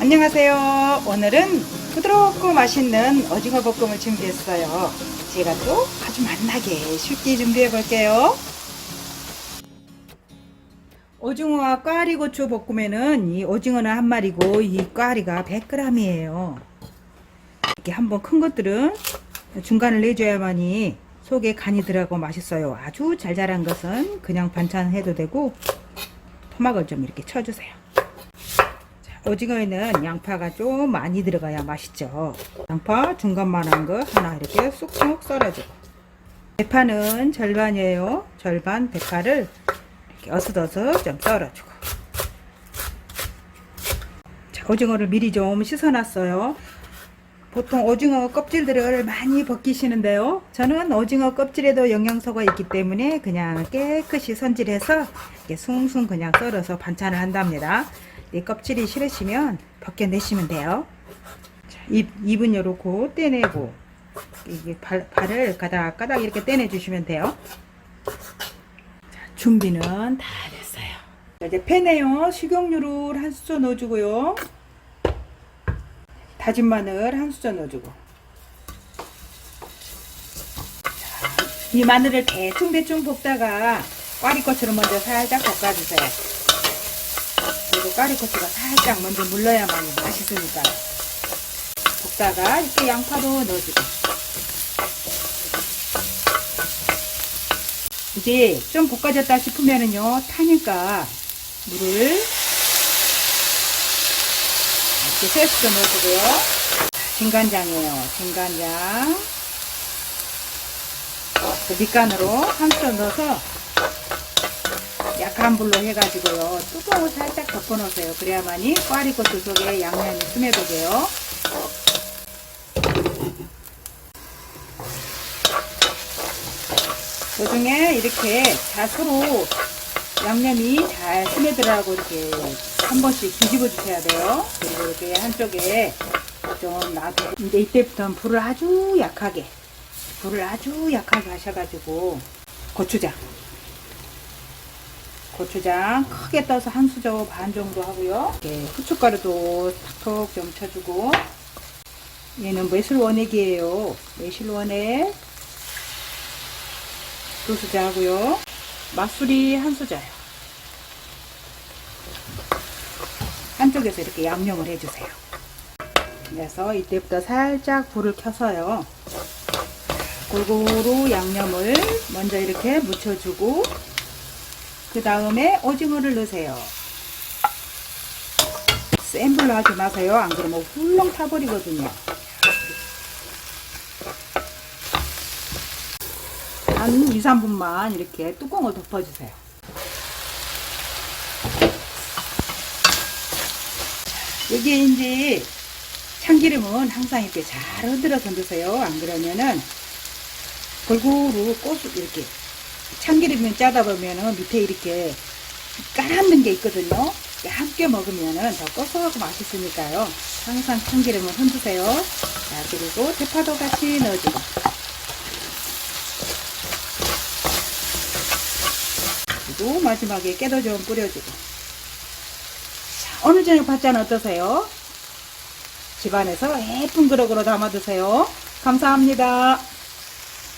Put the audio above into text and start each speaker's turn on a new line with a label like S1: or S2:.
S1: 안녕하세요. 오늘은 부드럽고 맛있는 오징어 볶음을 준비했어요. 제가 또 아주 맛나게 쉽게 준비해 볼게요. 오징어와 꽈리 고추 볶음에는 이 오징어는 한 마리고 이 꽈리가 100g이에요. 이렇게 한번 큰 것들은 중간을 내줘야만이 속에 간이 들어가고 맛있어요. 아주 잘 자란 것은 그냥 반찬 해도 되고 토막을 좀 이렇게 쳐주세요. 자, 오징어에는 양파가 좀 많이 들어가야 맛있죠. 양파 중간만한 거 하나 이렇게 쑥쑥 썰어주고 대파는 절반이에요. 절반 대파를 이렇게 어슷어슷 좀 썰어주고 자, 오징어를 미리 좀 씻어놨어요. 보통 오징어 껍질들을 많이 벗기시는데요. 저는 오징어 껍질에도 영양소가 있기 때문에 그냥 깨끗이 손질해서 이렇게 숭숭 그냥 썰어서 반찬을 한답니다. 이 껍질이 싫으시면 벗겨내시면 돼요. 자, 입, 입은 요렇고 떼내고 이게 발, 발을 가닥가닥 이렇게 떼내주시면 돼요. 자, 준비는 다 됐어요. 자, 이제 팬에요. 식용유를 한 수저 넣어주고요. 다진 마늘 한 수저 넣어주고 자, 이 마늘을 대충대충 볶다가 꽈리고추를 먼저 살짝 볶아주세요 그리고 꽈리고추가 살짝 먼저 물러야만 맛있으니까 볶다가 이렇게 양파도 넣어주고 이제 좀 볶아졌다 싶으면은요 타니까 물을 이렇게 세 스푼 넣어주고요. 진간장이에요. 진간장. 그 밑간으로 한 스푼 넣어서 약한 불로 해가지고요. 뚜껑을 살짝 덮어놓으세요. 그래야만이 꽈리고추 속에 양념이 스며들게요. 도중에 이렇게 자 서로 양념이 잘 스며들어가고 이렇게 한 번씩 뒤집어 주셔야 돼요. 그리고 이렇게 한쪽에 좀 놔두고 이제 이때부터는 불을 아주 약하게 불을 아주 약하게 하셔가지고 고추장 고추장 크게 떠서 한 수저 반 정도 하고요. 이렇게 후춧가루도 탁톡 좀 쳐주고 얘는 매실 원액이에요. 매실 원액 두 수저 하고요. 맛술이 한 수저요. 한쪽에서 이렇게 양념을 해주세요. 그래서 이때부터 살짝 불을 켜서요. 골고루 양념을 먼저 이렇게 묻혀주고 그 다음에 오징어를 넣으세요. 센 불로 하지 마세요. 안 그러면 훌렁 타버리거든요. 한 2, 3분만 이렇게 뚜껑을 덮어주세요. 여기에 이제 참기름은 항상 이렇게 잘 흔들어서 넣으세요. 안 그러면은 골고루 고수 이렇게 참기름이 짜다 보면은 밑에 이렇게 까라는 게 있거든요. 함께 먹으면은 더 고소하고 맛있으니까요. 항상 참기름을 흔드세요. 자, 그리고 대파도 같이 넣어주고. 그리고 마지막에 깨도 좀 뿌려주고. 자, 오늘 저녁 밥잔 어떠세요? 집안에서 예쁜 그릇으로 담아 드세요. 감사합니다.